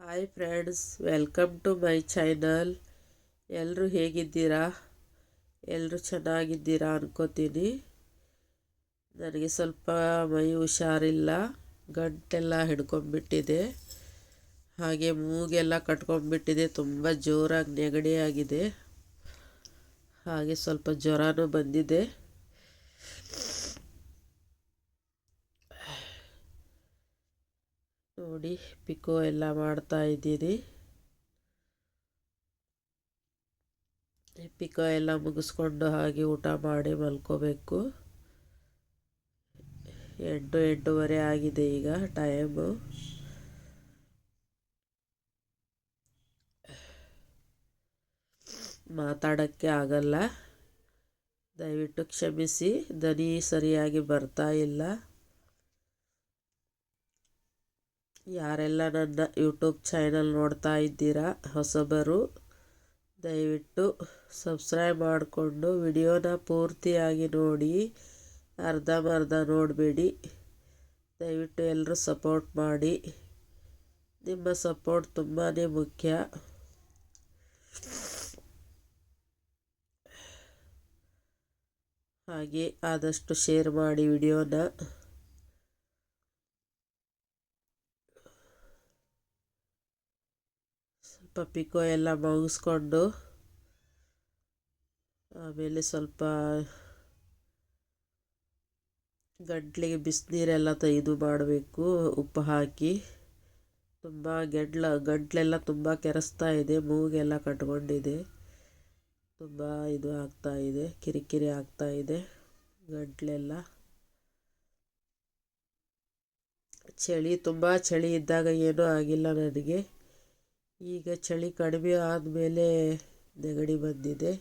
Hi friends welcome to my channel ಎಲ್ಲರೂ ಹೇಗಿದ್ದೀರಾ? ಎಲ್ಲರೂ ಚೆನ್ನಾಗಿದ್ದೀರಾ ಅನ್ಕೋತೀನಿ. ನನಗೆ ಸ್ವಲ್ಪ ಮೈ ಹುಷಾರಿಲ್ಲ, ಗಂಟೆಲ್ಲ ಹಿಡ್ಕೊಂಡ್ಬಿಟ್ಟಿದೆ. ಹಾಗೆ ಮೂಗೆಲ್ಲ ಕಟ್ಕೊಂಡ್ಬಿಟ್ಟಿದೆ, ತುಂಬ ಜೋರಾಗಿ ನೆಗಡಿ ಆಗಿದೆ. ಹಾಗೆ ಸ್ವಲ್ಪ ಜ್ವರನೂ ಬಂದಿದೆ. ನೋಡಿ, ಪಿಕೋ ಎಲ್ಲ ಮಾಡ್ತಾ ಇದ್ದೀನಿ ಪಿಕೋ ಎಲ್ಲ ಮುಗಿಸ್ಕೊಂಡು ಹಾಗೆ ಊಟ ಮಾಡಿ ಮಲ್ಕೋಬೇಕು. ಎಂಟು, ಎಂಟೂವರೆ ಆಗಿದೆ ಈಗ ಟೈಮು. ಮಾತಾಡೋಕ್ಕೆ ಆಗಲ್ಲ. ದಯವಿಟ್ಟು ಕ್ಷಮಿಸಿ. ದನಿ ಸರಿಯಾಗಿ ಬರ್ತಾ ಇಲ್ಲ. ಯಾರೆಲ್ಲ ನನ್ನ ಯೂಟ್ಯೂಬ್ ಚಾನಲ್ ನೋಡ್ತಾ ಇದ್ದೀರಾ, ಹೊಸಬರು, ದಯವಿಟ್ಟು ಸಬ್ಸ್ಕ್ರೈಬ್ ಮಾಡಿಕೊಂಡು ವಿಡಿಯೋನ ಪೂರ್ತಿಯಾಗಿ ನೋಡಿ, ಅರ್ಧಂಬರ್ಧ ನೋಡಬೇಡಿ. ದಯವಿಟ್ಟು ಎಲ್ಲರೂ ಸಪೋರ್ಟ್ ಮಾಡಿ. ನಿಮ್ಮ ಸಪೋರ್ಟ್ ತುಂಬಾ ಮುಖ್ಯ. ಹಾಗೆ ಆದಷ್ಟು ಶೇರ್ ಮಾಡಿ ವಿಡಿಯೋನ. ಸ್ವಲ್ಪ ಪಿಕೋ ಎಲ್ಲ ಮುಗಿಸ್ಕೊಂಡು ಆಮೇಲೆ ಸ್ವಲ್ಪ ಗಂಟ್ಲಿಗೆ ಬಿಸಿನೀರೆಲ್ಲ ತೆಗೆದು ಮಾಡಬೇಕು, ಉಪ್ಪು ಹಾಕಿ. ತುಂಬ ಗೆಡ್ಲ ಗಂಟ್ಲೆಲ್ಲ ತುಂಬ ಕೆರೆಸ್ತಾ ಇದೆ, ಮೂಗೆಲ್ಲ ಕಟ್ಕೊಂಡಿದೆ. ತುಂಬ ಇದು ಆಗ್ತಾ ಇದೆ, ಕಿರಿಕಿರಿ ಆಗ್ತಾ ಇದೆ, ಗಂಟ್ಲೆಲ್ಲ. ಚಳಿ, ತುಂಬ ಚಳಿ ಇದ್ದಾಗ ಏನೂ ಆಗಿಲ್ಲ ನನಗೆ. ಈಗ ಚಳಿ ಕಡಿಮೆ ಆದಮೇಲೆ ನೆಗಡಿ ಬಂದಿದೆ.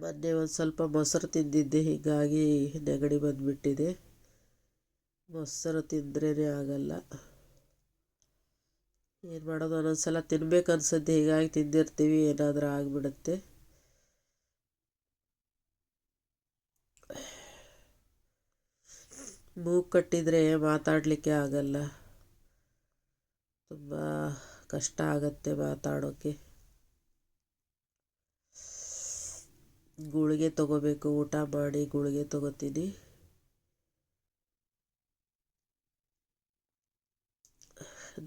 ಮೊನ್ನೆ ಒಂದು ಸ್ವಲ್ಪ ಮೊಸರು ತಿಂದಿದ್ದೆ, ಹೀಗಾಗಿ ನೆಗಡಿ ಬಂದುಬಿಟ್ಟಿದೆ. ಮೊಸರು ತಿಂದ್ರೇ ಆಗಲ್ಲ. ಏನು ಮಾಡೋದು ಒಂದೊಂದು ಸಲ ತಿನ್ಬೇಕು ಅನ್ಸುತ್ತೆ ಹೀಗಾಗಿ ತಿಂದಿರ್ತೀವಿ, ಏನಾದರೂ ಆಗಿಬಿಡುತ್ತೆ. ಮೂಗು ಕಟ್ಟಿದರೆ ಮಾತಾಡಲಿಕ್ಕೆ ಆಗಲ್ಲ. ತುಂಬ ಕಷ್ಟ ಆಗುತ್ತೆ ಮಾತಾಡೋಕ್ಕೆ ಗುಳಿಗೆ ತಗೋಬೇಕು, ಊಟ ಮಾಡಿ ಗುಳಿಗೆ ತಗೋತೀನಿ.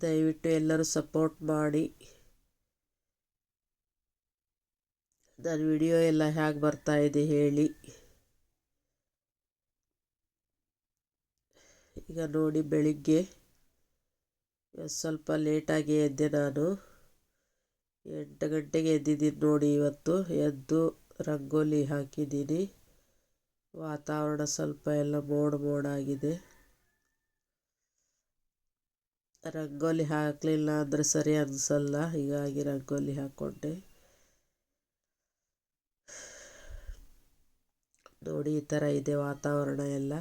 ದಯವಿಟ್ಟು ಎಲ್ಲರೂ ಸಪೋರ್ಟ್ ಮಾಡಿ. ನನ್ನ ವಿಡಿಯೋ ಎಲ್ಲ ಹೇಗೆ ಬರ್ತಾ ಇದೆ ಹೇಳಿ. ಈಗ ನೋಡಿ ಬೆಳಿಗ್ಗೆ. ಸ್ವಲ್ಪ ಲೇಟಾಗಿ ಎದ್ದೆ ನಾನು. ಎಂಟು ಗಂಟೆಗೆ ಎದ್ದಿದ್ದೀನಿ ನೋಡಿ ಇವತ್ತು. ಎದ್ದು ರಂಗೋಲಿ ಹಾಕಿದ್ದೀನಿ. ವಾತಾವರಣ ಸ್ವಲ್ಪ ಎಲ್ಲ ಮೋಡ ಮೋಡಾಗಿದೆ ರಂಗೋಲಿ ಹಾಕಲಿಲ್ಲ ಅಂದರೆ ಸರಿ ಅನಿಸಲ್ಲ, ಹೀಗಾಗಿ ರಂಗೋಲಿ ಹಾಕ್ಕೊಂಡೆ. ನೋಡಿ, ಈ ಥರ ಇದೆ ವಾತಾವರಣ ಎಲ್ಲ.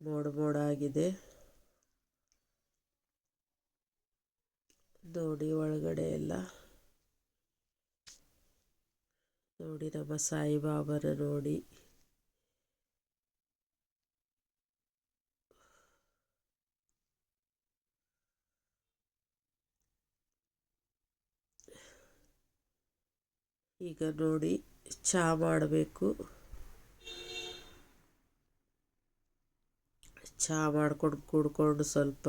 ಮೋಡ ಮೋಡ ಆಗಿದೆ. ನೋಡಿ ಒಳಗಡೆ ಎಲ್ಲ. ನೋಡಿ ನಮ್ಮ ಸಾಯಿಬಾಬನ ನೋಡಿ. ಈಗ ನೋಡಿ ಚಹಾ ಮಾಡಬೇಕು. ಚಹಾ ಮಾಡ್ಕೊಂಡು ಕುಡ್ಕೊಂಡು ಸ್ವಲ್ಪ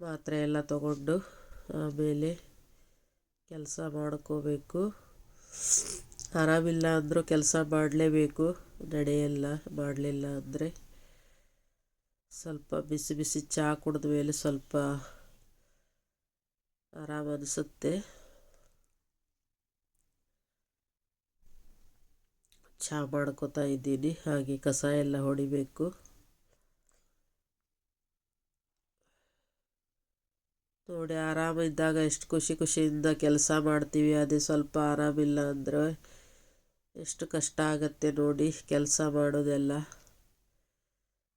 ಮಾತ್ರೆ ಎಲ್ಲ ತಗೊಂಡು, ಆಮೇಲೆ ಕೆಲಸ ಮಾಡ್ಕೋಬೇಕು. ಆರಾಮಿಲ್ಲ ಅಂದರೂ ಕೆಲಸ ಮಾಡಲೇಬೇಕು. ನಡೆಯಲ್ಲ ಮಾಡಲಿಲ್ಲ ಅಂದರೆ ಸ್ವಲ್ಪ ಬಿಸಿ ಬಿಸಿ ಚಹಾ ಕುಡಿದ ಮೇಲೆ ಸ್ವಲ್ಪ ಆರಾಮ ಅನಿಸುತ್ತೆ. ಚಹಾ ಮಾಡ್ಕೋತಾ ಇದ್ದೀನಿ, ಹಾಗೆ ಕಸ ಎಲ್ಲ ಹೊಡಿಬೇಕು. ನೋಡಿ ಆರಾಮಿದ್ದಾಗ ಎಷ್ಟು ಖುಷಿ ಖುಷಿಯಿಂದ ಕೆಲಸ ಮಾಡ್ತೀವಿ, ಅದೇ ಸ್ವಲ್ಪ ಆರಾಮಿಲ್ಲ ಅಂದರೆ ಎಷ್ಟು ಕಷ್ಟ ಆಗತ್ತೆ ನೋಡಿ ಕೆಲಸ ಮಾಡೋದೆಲ್ಲ.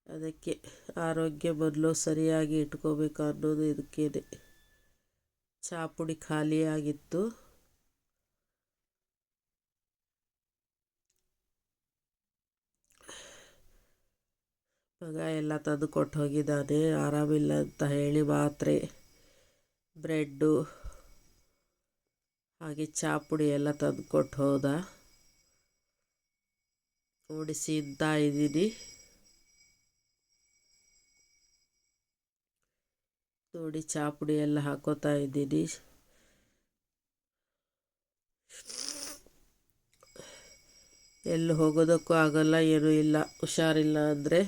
ಅದಕ್ಕೆ ಆರೋಗ್ಯ ಮೊದಲು ಸರಿಯಾಗಿ ಇಟ್ಕೋಬೇಕು ಅನ್ನೋದು ಇದಕ್ಕೇನೆ. ಚಹಾ ಪುಡಿ ಖಾಲಿಯಾಗಿತ್ತು ಮಗ ಎಲ್ಲ ತಂದು ಕೊಟ್ಟು ಹೋಗಿದ್ದಾನೆ ಆರಾಮಿಲ್ಲ ಅಂತ ಹೇಳಿ ಮಾತ್ರೆ. ಬ್ರೆಡ್ಡು, ಹಾಗೆ ಚಾ ಪುಡಿ ಎಲ್ಲ ತಂದು ಕೊಟ್ಟು ಹೋದ. ಓಡಿಸಿ ಇದ್ದೀನಿ. ನೋಡಿ ಚಹಾ ಪುಡಿ ಎಲ್ಲ ಹಾಕೋತಾ ಇದ್ದೀನಿ. ಎಲ್ಲಿ ಹೋಗೋದಕ್ಕೂ ಆಗಲ್ಲ, ಏನೂ ಇಲ್ಲ, ಹುಷಾರಿಲ್ಲ ಅಂದರೆ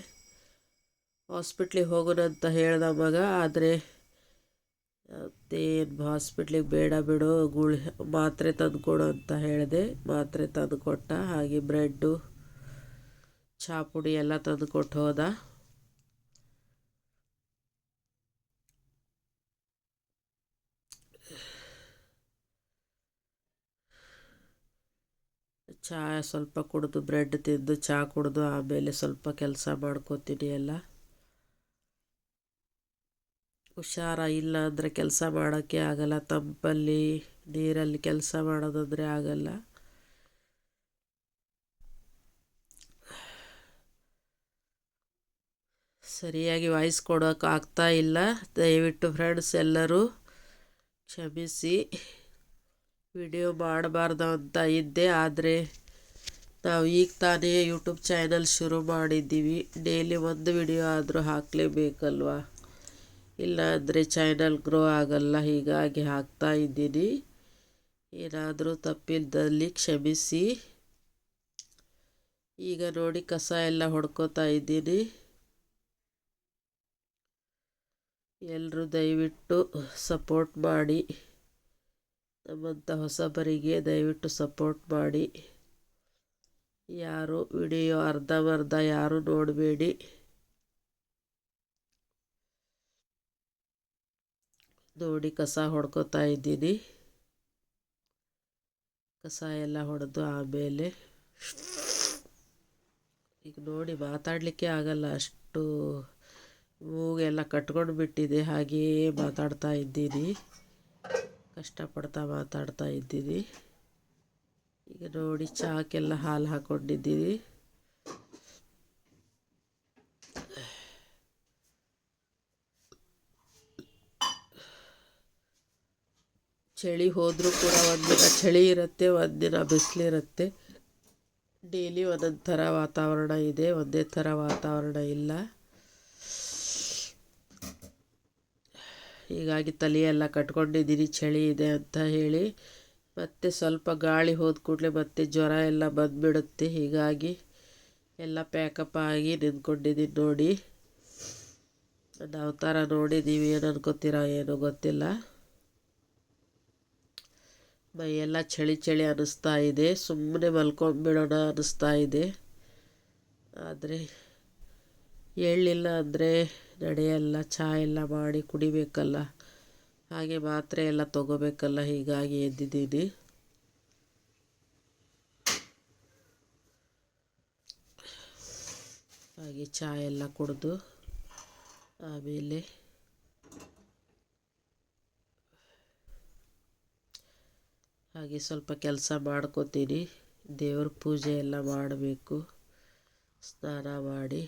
ಹಾಸ್ಪಿಟ್ಲಿಗೆ ಹೋಗೋಣ ಅಂತ ಹೇಳ್ದ ಮಗ, ಆದರೆ ಏನು ಹಾಸ್ಪಿಟ್ಲಿಗೆ ಬೇಡ ಬಿಡು ಗುಳಿ ಮಾತ್ರೆ ತಂದುಕೊಡು ಅಂತ ಹೇಳಿದೆ. ಮಾತ್ರೆ ತಂದು ಕೊಟ್ಟ ಹಾಗೆ ಬ್ರೆಡ್ಡು ಚಹಾ ಪುಡಿ ಎಲ್ಲ ತಂದು ಕೊಟ್ಟು ಹೋದ. ಚಹಾ ಸ್ವಲ್ಪ ಕುಡಿದು ಬ್ರೆಡ್ ತಿಂದು, ಚಹಾ ಕುಡಿದು, ಆಮೇಲೆ ಸ್ವಲ್ಪ ಕೆಲಸ ಮಾಡ್ಕೋತೀನಿ ಎಲ್ಲ. ಹುಷಾರ ಇಲ್ಲ ಅಂದರೆ ಕೆಲಸ ಮಾಡೋಕ್ಕೆ ಆಗಲ್ಲ, ತಂಪಲ್ಲಿ ನೀರಲ್ಲಿ ಕೆಲಸ ಮಾಡೋದಂದರೆ ಆಗಲ್ಲ. ಸರಿಯಾಗಿ ವಾಯ್ಸ್ ಕೊಡೋಕೆ ಆಗ್ತಾ ಇಲ್ಲ. ದಯವಿಟ್ಟು ಫ್ರೆಂಡ್ಸ್ ಎಲ್ಲರೂ ಕ್ಷಮಿಸಿ. ವಿಡಿಯೋ ಮಾಡಬಾರ್ದು ಅಂತ ಇದ್ದೆ, ಆದರೆ ನಾವು ಈಗ ತಾನೇ ಯೂಟ್ಯೂಬ್ ಚಾನಲ್ ಶುರು ಮಾಡಿದ್ದೀವಿ. ಡೈಲಿ ಒಂದು ವಿಡಿಯೋ ಆದರೂ ಹಾಕಲೇಬೇಕಲ್ವ? ಇಲ್ಲ ಅಂದರೆ ಚಾನಲ್ ಗ್ರೋ ಆಗಲ್ಲ, ಹೀಗಾಗಿ ಹಾಕ್ತಾ ಇದ್ದೀನಿ. ಏನಾದರೂ ತಪ್ಪಿದ್ದಲ್ಲಿ ಕ್ಷಮಿಸಿ. ಈಗ ನೋಡಿ ಕಸ ಎಲ್ಲ ಹೊಡ್ಕೋತಾ ಇದ್ದೀನಿ. ಎಲ್ಲರೂ ದಯವಿಟ್ಟು ಸಪೋರ್ಟ್ ಮಾಡಿ. ನಮ್ಮಂಥ ಹೊಸಬರಿಗೆ ದಯವಿಟ್ಟು ಸಪೋರ್ಟ್ ಮಾಡಿ. ಯಾರು ವಿಡಿಯೋ ಅರ್ಧಂಬರ್ಧ ಯಾರು ನೋಡಬೇಡಿ. ನೋಡಿ ಕಸ ಹೊಡ್ಕೋತಾ ಇದ್ದೀನಿ. ಕಸ ಎಲ್ಲ ಹೊಡೆದು ಆಮೇಲೆ ಈಗ ನೋಡಿ ಮಾತಾಡಲಿಕ್ಕೆ ಆಗಲ್ಲ. ಅಷ್ಟು ಮೂಗೆಲ್ಲ ಕಟ್ಕೊಂಡು ಬಿಟ್ಟಿದೆ. ಹಾಗೆಯೇ ಮಾತಾಡ್ತಾ ಇದ್ದೀನಿ. ಕಷ್ಟಪಡ್ತಾ ಮಾತಾಡ್ತಾ ಇದ್ದೀನಿ. ಈಗ ನೋಡಿ ಚಾಕೆಲ್ಲ ಹಾಲು ಹಾಕ್ಕೊಂಡಿದ್ದೀನಿ ಚಳಿ ಹೋದರೂ ಕೂಡ ಒಂದಿನ ಚಳಿ ಇರುತ್ತೆ ಒಂದಿನ ಬಿಸಿಲಿರುತ್ತೆ ಡೈಲಿ ಒಂದೊಂದು ಥರ ವಾತಾವರಣ ಇದೆ, ಒಂದೇ ಥರ ವಾತಾವರಣ ಇಲ್ಲ. ಹೀಗಾಗಿ ತಲೆಯೆಲ್ಲ ಕಟ್ಕೊಂಡಿದ್ದೀನಿ ಚಳಿ ಇದೆ ಅಂತ ಹೇಳಿ. ಮತ್ತು ಸ್ವಲ್ಪ ಗಾಳಿ ಹೋದ ಕೂಡಲೇ ಮತ್ತೆ ಜ್ವರ ಎಲ್ಲ ಬಂದುಬಿಡುತ್ತೆ. ಹೀಗಾಗಿ ಎಲ್ಲ ಪ್ಯಾಕಪ್ ಆಗಿ ನಿಂತ್ಕೊಂಡಿದ್ದೀನಿ ನೋಡಿ. ನಾವು ಥರ ನೋಡಿ ನೀವು ಏನು ಅನ್ಕೋತೀರ ಏನೋ ಗೊತ್ತಿಲ್ಲ. ಮೈಯೆಲ್ಲ ಚಳಿ ಚಳಿ ಅನ್ನಿಸ್ತಾ ಇದೆ. ಸುಮ್ಮನೆ ಮಲ್ಕೊಂಡ್ಬಿಡೋಣ ಅನ್ನಿಸ್ತಾ ಇದೆ. ಆದರೆ ಹೇಳಿಲ್ಲ ಅಂದರೆ ನಡೆಯಲ್ಲ ಚಹಾ ಎಲ್ಲ ಮಾಡಿ ಕುಡಿಬೇಕಲ್ಲ. ಹಾಗೆ ಮಾತ್ರೆ ಎಲ್ಲ ತಗೋಬೇಕಲ್ಲ, ಹೀಗಾಗಿ ಎದ್ದಿದ್ದೀನಿ. ಹಾಗೆ ಚಹಾ ಎಲ್ಲ ಕುಡಿದು ಆಮೇಲೆ ಹಾಗೆ ಸ್ವಲ್ಪ ಕೆಲಸ ಮಾಡ್ಕೋತೀನಿ. ದೇವ್ರ ಪೂಜೆ ಎಲ್ಲ ಮಾಡಬೇಕು. ಸ್ನಾನ ಮಾಡಿ.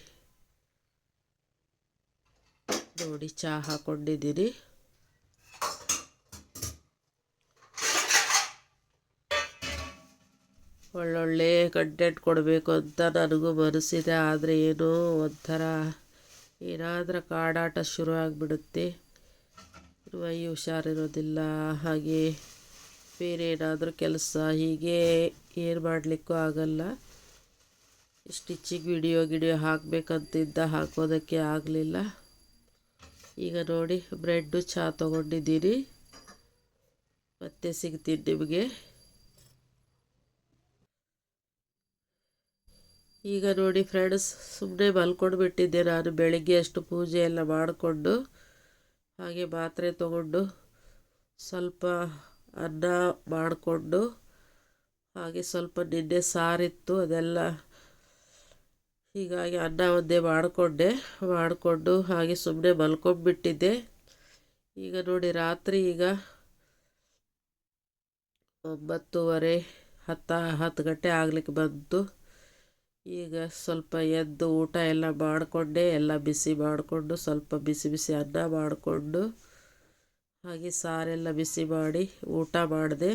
ನೋಡಿ ಚಹಾ ಹಾಕೊಂಡಿದ್ದೀನಿ. ಒಳ್ಳೊಳ್ಳೆ ಕಂಟೆಂಟ್ ಕೊಡಬೇಕು ಅಂತ ನನಗೂ ಮನಸ್ಸಿದೆ. ಆದರೆ ಏನೋ ಒಂಥರ ಏನಾದರೂ ಕಾಡಾಟ ಶುರು ಆಗಿಬಿಡುತ್ತೆ. ಮೈ ಹುಷಾರಿರೋದಿಲ್ಲ. ಹಾಗೆ ಬೇರೆ ಏನಾದರೂ ಕೆಲಸ ಹೀಗೆ ಏನು ಮಾಡಲಿಕ್ಕೂ ಆಗಲ್ಲ. ಸ್ಟಿಚಿಂಗ್ ವಿಡಿಯೋ ಗಿಡಿಯೋ ಹಾಕಬೇಕಂತಿದ್ದ ಹಾಕೋದಕ್ಕೆ ಆಗಲಿಲ್ಲ. ಈಗ ನೋಡಿ, ಬ್ರೆಡ್ಡು ಚಹಾ ತೊಗೊಂಡಿದ್ದೀರಿ. ಮತ್ತೆ ಸಿಗ್ತೀನಿ ನಿಮಗೆ. ಈಗ ನೋಡಿ ಫ್ರೆಂಡ್ಸ್ ಸುಮ್ಮನೆ ಮಲ್ಕೊಂಡು ಬಿಟ್ಟಿದ್ದೆ ನಾನು. ಬೆಳಿಗ್ಗೆ ಅಷ್ಟು ಪೂಜೆ ಎಲ್ಲ ಮಾಡಿಕೊಂಡು, ಹಾಗೆ ಮಾತ್ರೆ ತಗೊಂಡು ಸ್ವಲ್ಪ ಅನ್ನ ಮಾಡಿಕೊಂಡು ಹಾಗೆ ಸ್ವಲ್ಪ ನಿನ್ನೆ ಸಾರಿತ್ತು, ಅದೆಲ್ಲ ಹೀಗಾಗಿ ಅನ್ನ ಒಂದೇ ಮಾಡಿಕೊಂಡೆ. ಮಾಡಿಕೊಂಡು ಹಾಗೆ ಸುಮ್ಮನೆ ಮಲ್ಕೊಂಡ್ಬಿಟ್ಟಿದ್ದೆ. ಈಗ ನೋಡಿ ರಾತ್ರಿ ಈಗ ಒಂಬತ್ತುವರೆ, ಹತ್ತು ಹತ್ತು ಗಂಟೆ ಆಗ್ಲಿಕ್ಕೆ ಬಂತು. ಈಗ ಸ್ವಲ್ಪ ಎದ್ದು ಊಟ ಎಲ್ಲ ಮಾಡಿಕೊಂಡೆ, ಎಲ್ಲ ಬಿಸಿ ಮಾಡಿಕೊಂಡು ಸ್ವಲ್ಪ ಬಿಸಿ ಬಿಸಿ ಅನ್ನ ಮಾಡಿಕೊಂಡು ಹಾಗೆ ಸಾರೆಲ್ಲ ಬಿಸಿ ಮಾಡಿ ಊಟ ಮಾಡಿದೆ.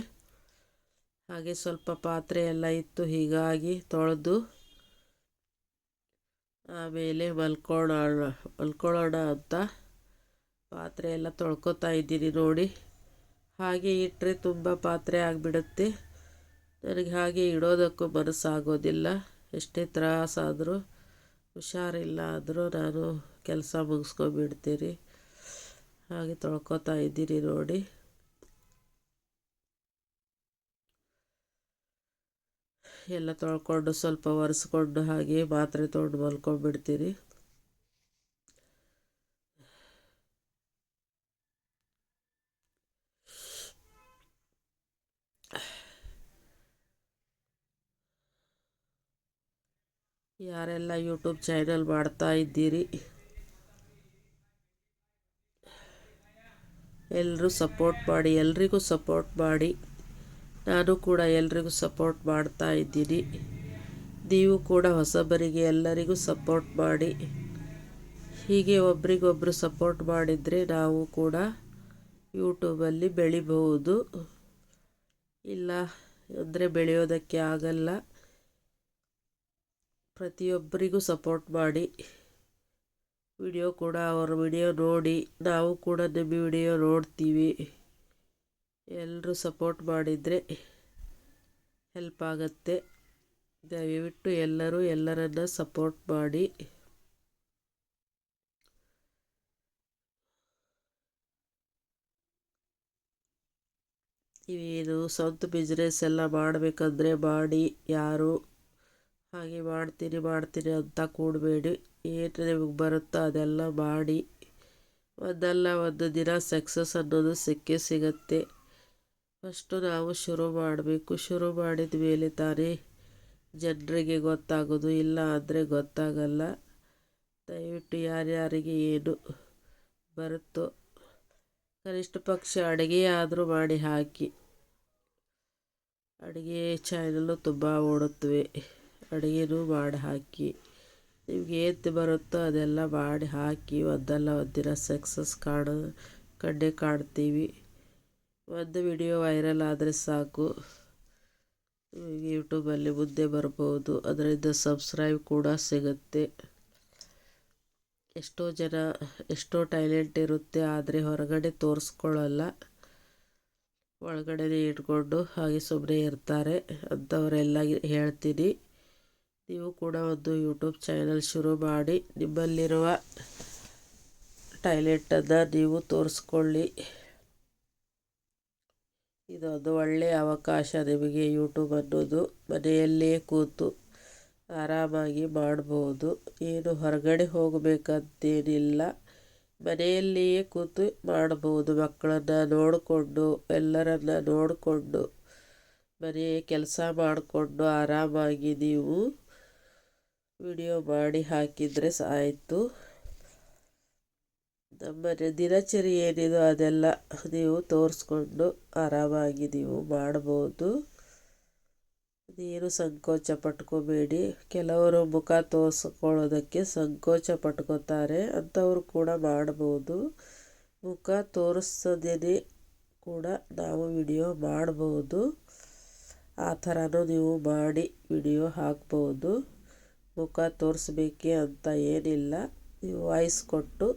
ಹಾಗೆ ಸ್ವಲ್ಪ ಪಾತ್ರೆ ಎಲ್ಲ ಇತ್ತು, ಹೀಗಾಗಿ ತೊಳೆದು ಆಮೇಲೆ ಮಲ್ಕೊಳ್ಳೋಣ ಮಲ್ಕೊಳ್ಳೋಣ ಅಂತ ಪಾತ್ರೆ ಎಲ್ಲ ತೊಳ್ಕೊತಾ ಇದ್ದೀನಿ ನೋಡಿ. ಹಾಗೆ ಇಟ್ಟರೆ ತುಂಬ ಪಾತ್ರೆ ಆಗಿಬಿಡುತ್ತೆ. ನನಗೆ ಹಾಗೆ ಇಡೋದಕ್ಕೂ ಮನಸ್ಸಾಗೋದಿಲ್ಲ. ಎಷ್ಟೇ ತ್ರಾಸಾದರೂ, ಹುಷಾರಿಲ್ಲ ಆದರೂ ನಾನು ಕೆಲಸ ಮುಗಿಸ್ಕೊಂಬಿಡ್ತೀನಿ ಹಾಗೆ ತೊಳ್ಕೊತಾ ಇದ್ದೀರಿ ನೋಡಿ. ಎಲ್ಲ ತೊಳ್ಕೊಂಡು ಸ್ವಲ್ಪ ಒರೆಸ್ಕೊಂಡು ಹಾಗೆ ಮಾತ್ರೆ ತೊಗೊಂಡು ಮಲ್ಕೊಂಡ್ಬಿಡ್ತೀರಿ. ಯಾರೆಲ್ಲ ಯೂಟ್ಯೂಬ್ ಚಾನಲ್ ಮಾಡ್ತಾ ಇದ್ದೀರಿ? ಎಲ್ಲರೂ ಸಪೋರ್ಟ್ ಮಾಡಿ, ಎಲ್ರಿಗೂ ಸಪೋರ್ಟ್ ಮಾಡಿ. ನಾನು ಕೂಡ ಎಲ್ರಿಗೂ ಸಪೋರ್ಟ್ ಮಾಡ್ತಾ ಇದ್ದೀನಿ. ನೀವು ಕೂಡ ಹೊಸಬರಿಗೆ ಎಲ್ಲರಿಗೂ ಸಪೋರ್ಟ್ ಮಾಡಿ. ಹೀಗೆ ಒಬ್ರಿಗೊಬ್ಬರು ಸಪೋರ್ಟ್ ಮಾಡಿದರೆ ನಾವು ಕೂಡ ಯೂಟ್ಯೂಬಲ್ಲಿ ಬೆಳಿಬಹುದು. ಇಲ್ಲ ಅಂದರೆ ಬೆಳೆಯೋದಕ್ಕೆ ಆಗಲ್ಲ. ಪ್ರತಿಯೊಬ್ಬರಿಗೂ ಸಪೋರ್ಟ್ ಮಾಡಿ. ವಿಡಿಯೋ ಕೂಡ ಅವರ ವಿಡಿಯೋ ನೋಡಿ, ನಾವು ಕೂಡ ನಿಮ್ಮ ವಿಡಿಯೋ ನೋಡ್ತೀವಿ. ಎಲ್ಲರೂ ಸಪೋರ್ಟ್ ಮಾಡಿದರೆ ಹೆಲ್ಪ್ ಆಗುತ್ತೆ. ದಯವಿಟ್ಟು ಎಲ್ಲರೂ ಎಲ್ಲರನ್ನ ಸಪೋರ್ಟ್ ಮಾಡಿ. ಇವೇನು ಸ್ವಂತ ಬಿಸ್ನೆಸ್ ಎಲ್ಲ ಮಾಡಬೇಕಂದ್ರೆ ಮಾಡಿ, ಯಾರು ಹಾಗೆ ಮಾಡ್ತೀನಿ ಮಾಡ್ತೀನಿ ಅಂತ ಕೂಡಬೇಡಿ. ಏನು ನಿಮಗೆ ಬರುತ್ತೋ ಅದೆಲ್ಲ ಮಾಡಿ. ಒಂದಲ್ಲ ಒಂದು ದಿನ ಸಕ್ಸಸ್ ಅನ್ನೋದು ಸಿಕ್ಕೇ ಸಿಗತ್ತೆ. ಫಸ್ಟು ನಾವು ಶುರು ಮಾಡಬೇಕು. ಶುರು ಮಾಡಿದ ಮೇಲೆ ತಾನೇ ಜನರಿಗೆ ಗೊತ್ತಾಗೋದು. ಇಲ್ಲ ಅಂದರೆ ಗೊತ್ತಾಗಲ್ಲ. ದಯವಿಟ್ಟು ಯಾರ್ಯಾರಿಗೆ ಏನು ಬರುತ್ತೋ ಕನಿಷ್ಠ ಪಕ್ಷ ಅಡುಗೆ ಆದರೂ ಮಾಡಿ ಹಾಕಿ. ಅಡುಗೆ ಚಾನಲ್ಲು ತುಂಬ ಓಡುತ್ತವೆ. ಅಡುಗೆನೂ ಮಾಡಿ ಹಾಕಿ ನಿಮ್ಗೆ ಏನು ಬರುತ್ತೋ ಅದೆಲ್ಲ ಮಾಡಿ ಹಾಕಿ ಒಂದಲ್ಲ ಒಂದಿನ ಸಕ್ಸಸ್ ಕಾಣ ಕಂಡೆ ಕಾಣ್ತೀವಿ. ಒಂದು ವಿಡಿಯೋ ವೈರಲ್ ಆದರೆ ಸಾಕು. ಯೂಟ್ಯೂಬಲ್ಲಿ ಮುಂದೆ ಬರ್ಬೋದು. ಅದರಿಂದ ಸಬ್ಸ್ಕ್ರೈಬ್ ಕೂಡ ಸಿಗುತ್ತೆ. ಎಷ್ಟೋ ಜನ, ಎಷ್ಟೋ ಟ್ಯಾಲೆಂಟ್ ಇರುತ್ತೆ, ಆದರೆ ಹೊರಗಡೆ ತೋರಿಸ್ಕೊಳ್ಳಲ್ಲ. ಒಳಗಡೆನೇ ಇಟ್ಕೊಂಡು ಹಾಗೆ ಸುಮ್ಮನೆ ಇರ್ತಾರೆ. ಅಂಥವರೆಲ್ಲ ಹೇಳ್ತೀನಿ. ನೀವು ಕೂಡ ಒಂದು ಯೂಟ್ಯೂಬ್ ಚಾನಲ್ ಶುರು ಮಾಡಿ. ನಿಮ್ಮಲ್ಲಿರುವ ಟಾಯ್ಲೆಟನ್ನು ನೀವು ತೋರಿಸ್ಕೊಳ್ಳಿ. ಇದೊಂದು ಒಳ್ಳೆಯ ಅವಕಾಶ ನಿಮಗೆ ಯೂಟ್ಯೂಬ್ ಅನ್ನೋದು. ಮನೆಯಲ್ಲೇ ಕೂತು ಆರಾಮಾಗಿ ಮಾಡ್ಬೋದು. ಏನು ಹೊರಗಡೆ ಹೋಗಬೇಕಂತೇನಿಲ್ಲ. ಮನೆಯಲ್ಲಿಯೇ ಕೂತು ಮಾಡ್ಬೋದು ಮಕ್ಕಳನ್ನು ನೋಡಿಕೊಂಡು, ಎಲ್ಲರನ್ನ ನೋಡಿಕೊಂಡು ಮನೆ ಕೆಲಸ ಮಾಡಿಕೊಂಡು ಆರಾಮಾಗಿ ನೀವು ವಿಡಿಯೋ ಮಾಡಿ ಹಾಕಿದರೆ ಆಯಿತು ನಮ್ಮ ದಿನಚರಿ ಏನಿದೋ ಅದೆಲ್ಲ ನೀವು ತೋರಿಸ್ಕೊಂಡು ಆರಾಮಾಗಿ ನೀವು ಮಾಡ್ಬೋದು. ನೀನು ಸಂಕೋಚ ಪಟ್ಕೋಬೇಡಿ. ಕೆಲವರು ಮುಖ ತೋರಿಸ್ಕೊಳ್ಳೋದಕ್ಕೆ ಸಂಕೋಚ ಪಟ್ಕೋತಾರೆ. ಅಂಥವ್ರು ಕೂಡ ಮಾಡ್ಬೋದು. ಮುಖ ತೋರಿಸದೇ ಕೂಡ ನಾವು ವಿಡಿಯೋ ಮಾಡ್ಬೋದು. ಆ ಥರನೂ ನೀವು ಮಾಡಿ ವಿಡಿಯೋ ಹಾಕ್ಬೋದು. ಮುಖ ತೋರಿಸ್ಬೇಕೆ ಅಂತ ಏನಿಲ್ಲ. ನೀವು ವಾಯ್ಸ್ ಕೊಟ್ಟು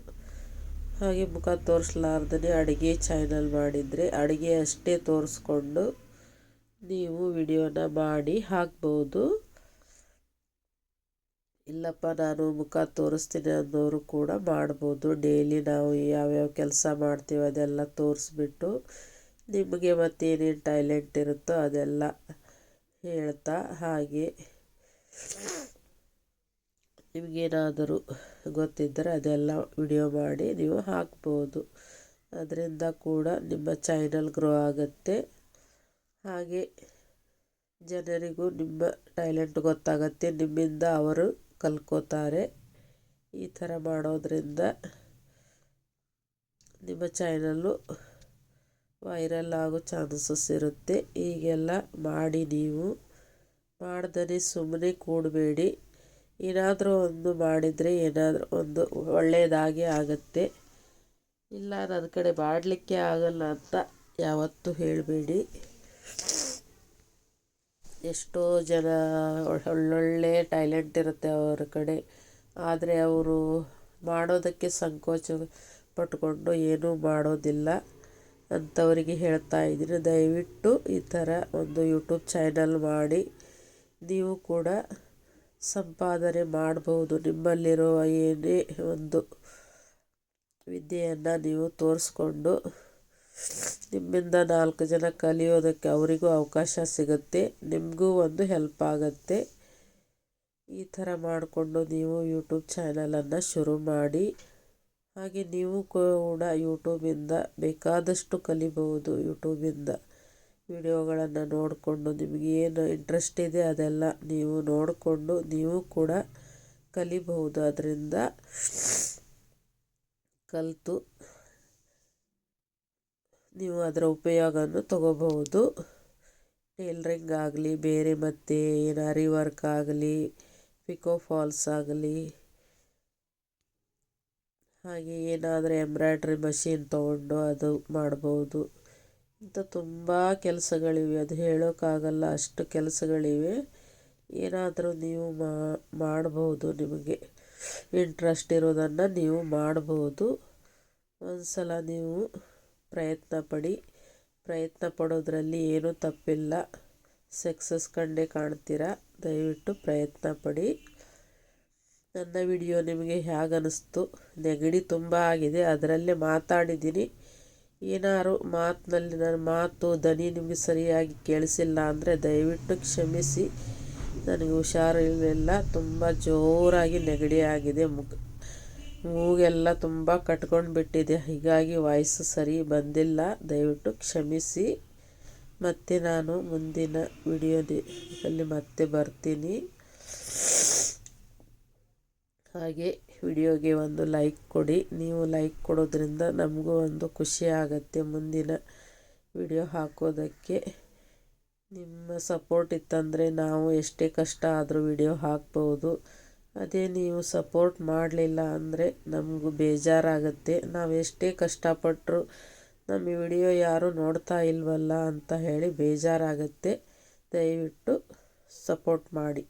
ಹಾಗೆ ಮುಖ ತೋರಿಸ್ಲಾರ್ದೇ ಅಡುಗೆ ಚಾನಲ್ ಮಾಡಿದರೆ ಅಡುಗೆ ಅಷ್ಟೇ ತೋರಿಸ್ಕೊಂಡು ನೀವು ವಿಡಿಯೋನ ಮಾಡಿ ಹಾಕ್ಬೋದು. ಇಲ್ಲಪ್ಪ, ನಾನು ಮುಖ ತೋರಿಸ್ತೀನಿ ಅನ್ನೋರು ಕೂಡ ಮಾಡ್ಬೋದು. ಡೈಲಿ ನಾವು ಯಾವ್ಯಾವ ಕೆಲಸ ಮಾಡ್ತೀವಿ ಅದೆಲ್ಲ ತೋರಿಸ್ಬಿಟ್ಟು ನಿಮಗೆ ಮತ್ತೇನೇನು ಟ್ಯಾಲೆಂಟ್ ಇರುತ್ತೋ ಅದೆಲ್ಲ ಹೇಳ್ತಾ ಹಾಗೆ ನಿಮಗೇನಾದರೂ ಗೊತ್ತಿದ್ದರೆ ಅದೆಲ್ಲ ವಿಡಿಯೋ ಮಾಡಿ ನೀವು ಹಾಕ್ಬೋದು. ಅದರಿಂದ ಕೂಡ ನಿಮ್ಮ ಚಾನಲ್ ಗ್ರೋ ಆಗುತ್ತೆ. ಹಾಗೆ ಜನರಿಗೂ ನಿಮ್ಮ ಟ್ಯಾಲೆಂಟ್ ಗೊತ್ತಾಗುತ್ತೆ. ನಿಮ್ಮಿಂದ ಅವರು ಕಲ್ಕೋತಾರೆ. ಈ ಥರ ಮಾಡೋದರಿಂದ ನಿಮ್ಮ ಚಾನಲ್ಲು ವೈರಲ್ ಆಗೋ ಚಾನ್ಸಸ್ ಇರುತ್ತೆ. ಹೀಗೆಲ್ಲ ಮಾಡಿ ನೀವು ಮಾಡ್ದೇ ಸುಮ್ಮನೆ ಕೂಡಬೇಡಿ. ಏನಾದರೂ ಒಂದು ಮಾಡಿದರೆ ಏನಾದರೂ ಒಂದು ಒಳ್ಳೆಯದಾಗೇ ಆಗುತ್ತೆ. ಇಲ್ಲ ನನ್ನ ಕಡೆ ಮಾಡಲಿಕ್ಕೆ ಆಗಲ್ಲ ಅಂತ ಯಾವತ್ತೂ ಹೇಳಬೇಡಿ. ಎಷ್ಟೋ ಜನ ಒಳ್ಳೊಳ್ಳೆ ಟ್ಯಾಲೆಂಟ್ ಇರುತ್ತೆ ಅವರ ಕಡೆ. ಆದರೆ ಅವರು ಮಾಡೋದಕ್ಕೆ ಸಂಕೋಚ ಪಟ್ಕೊಂಡು ಏನೂ ಮಾಡೋದಿಲ್ಲ ಅಂಥವರಿಗೆ ಹೇಳ್ತಾ ಇದ್ದೀನಿ. ದಯವಿಟ್ಟು ಈ ಥರ ಒಂದು ಯೂಟ್ಯೂಬ್ ಚಾನಲ್ ಮಾಡಿ. ನೀವು ಕೂಡ ಸಂಪಾದನೆ ಮಾಡ್ಬೋದು. ನಿಮ್ಮಲ್ಲಿರುವ ಏನೇ ಒಂದು ವಿದ್ಯೆಯನ್ನು ನೀವು ತೋರಿಸ್ಕೊಂಡು ನಿಮ್ಮಿಂದ ನಾಲ್ಕು ಜನ ಕಲಿಯೋದಕ್ಕೆ ಅವರಿಗೂ ಅವಕಾಶ ಸಿಗುತ್ತೆ, ನಿಮಗೂ ಒಂದು ಹೆಲ್ಪ್ ಆಗುತ್ತೆ. ಈ ಥರ ಮಾಡಿಕೊಂಡು ನೀವು ಯೂಟ್ಯೂಬ್ ಚಾನಲನ್ನು ಶುರು ಮಾಡಿ. ಹಾಗೆ ನೀವು ಕೂಡ ಯೂಟ್ಯೂಬಿಂದ ಬೇಕಾದಷ್ಟು ಕಲಿಬಹುದು. ಯೂಟ್ಯೂಬಿಂದ ವಿಡಿಯೋಗಳನ್ನು ನೋಡಿಕೊಂಡು ನಿಮಗೆ ಏನು ಇಂಟ್ರೆಸ್ಟ್ ಇದೆ ಅದೆಲ್ಲ ನೀವು ನೋಡಿಕೊಂಡು ನೀವು ಕೂಡ ಕಲಿಬಹುದು. ಅದರಿಂದ ಕಲಿತು ನೀವು ಅದರ ಉಪಯೋಗವನ್ನು ತಗೋಬಹುದು. ಟೇಲ್ರಿಂಗ್ ಆಗಲಿ, ಬೇರೆ ಮತ್ತೆ ಏನು ಅರಿ ವರ್ಕ್ ಆಗಲಿ ಪಿಕೋ ಫಾಲ್ಸ್ ಆಗಲಿ, ಹಾಗೆ ಏನಾದರೂ ಎಂಬ್ರಾಯ್ಡ್ರಿ ಮಷೀನ್ ತೊಗೊಂಡು ಅದು ಮಾಡ್ಬೋದು. ಇಂಥ ತುಂಬ ಕೆಲಸಗಳಿವೆ. ಅದು ಹೇಳೋಕ್ಕಾಗಲ್ಲ ಅಷ್ಟು ಕೆಲಸಗಳಿವೆ. ಏನಾದರೂ ನೀವು ಮಾಡಬಹುದು ನಿಮಗೆ. ಇಂಟ್ರೆಸ್ಟ್ ಇರೋದನ್ನು ನೀವು ಮಾಡಬಹುದು ಒಂದು ಸಲ ನೀವು ಪ್ರಯತ್ನ ಪಡಿ. ಪ್ರಯತ್ನ ಪಡೋದ್ರಲ್ಲಿ ಏನೂ ತಪ್ಪಿಲ್ಲ. ಸಕ್ಸಸ್ ಕಂಡೇ ಕಾಣ್ತೀರಾ? ದಯವಿಟ್ಟು ಪ್ರಯತ್ನ ಪಡಿ. ನನ್ನ ವಿಡಿಯೋ ನಿಮಗೆ ಹೇಗನ್ನಿಸ್ತು? ನೆಗಡಿ ತುಂಬ ಆಗಿದೆ. ಅದರಲ್ಲೇ ಮಾತಾಡಿದ್ದೀನಿ. ಏನಾದ್ರು ಮಾತಿನಲ್ಲಿ ನನ್ನ ಮಾತು ದನಿ ನಿಮಗೆ ಸರಿಯಾಗಿ ಕೇಳಿಸಿಲ್ಲ ಅಂದರೆ ದಯವಿಟ್ಟು ಕ್ಷಮಿಸಿ. ನನಗೆ ಹುಷಾರಿರಲಿಲ್ಲ ತುಂಬ ಜೋರಾಗಿ ನೆಗಡಿ ಆಗಿದೆ. ಮುಖ, ಮೂಗೆಲ್ಲ ತುಂಬ ಕಟ್ಕೊಂಡು ಬಿಟ್ಟಿದೆ. ಹೀಗಾಗಿ ವಾಯ್ಸು ಸರಿ ಬಂದಿಲ್ಲ. ದಯವಿಟ್ಟು ಕ್ಷಮಿಸಿ. ಮತ್ತೆ ನಾನು ಮುಂದಿನ ವಿಡಿಯೋದಲ್ಲಿ ಮತ್ತೆ ಬರ್ತೀನಿ. ಹಾಗೆ ವಿಡಿಯೋಗೆ ಒಂದು ಲೈಕ್ ಕೊಡಿ. ನೀವು ಲೈಕ್ ಕೊಡೋದ್ರಿಂದ ನಮಗೂ ಒಂದು ಖುಷಿ ಆಗುತ್ತೆ ಮುಂದಿನ ವಿಡಿಯೋ ಹಾಕೋದಕ್ಕೆ. ನಿಮ್ಮ ಸಪೋರ್ಟ್ ಇತ್ತಂದರೆ ನಾವು ಎಷ್ಟೇ ಕಷ್ಟ ಆದರೂ ವಿಡಿಯೋ ಹಾಕ್ಬೋದು. ಅದೇ ನೀವು ಸಪೋರ್ಟ್ ಮಾಡಲಿಲ್ಲ ಅಂದರೆ ನಮಗೂ ಬೇಜಾರಾಗುತ್ತೆ. ನಾವು ಎಷ್ಟೇ ಕಷ್ಟಪಟ್ಟರು ನಮ್ಮ ವಿಡಿಯೋ ಯಾರೂ ನೋಡ್ತಾ ಇಲ್ವಲ್ಲ ಅಂತ ಹೇಳಿ ಬೇಜಾರಾಗುತ್ತೆ. ದಯವಿಟ್ಟು ಸಪೋರ್ಟ್ ಮಾಡಿ.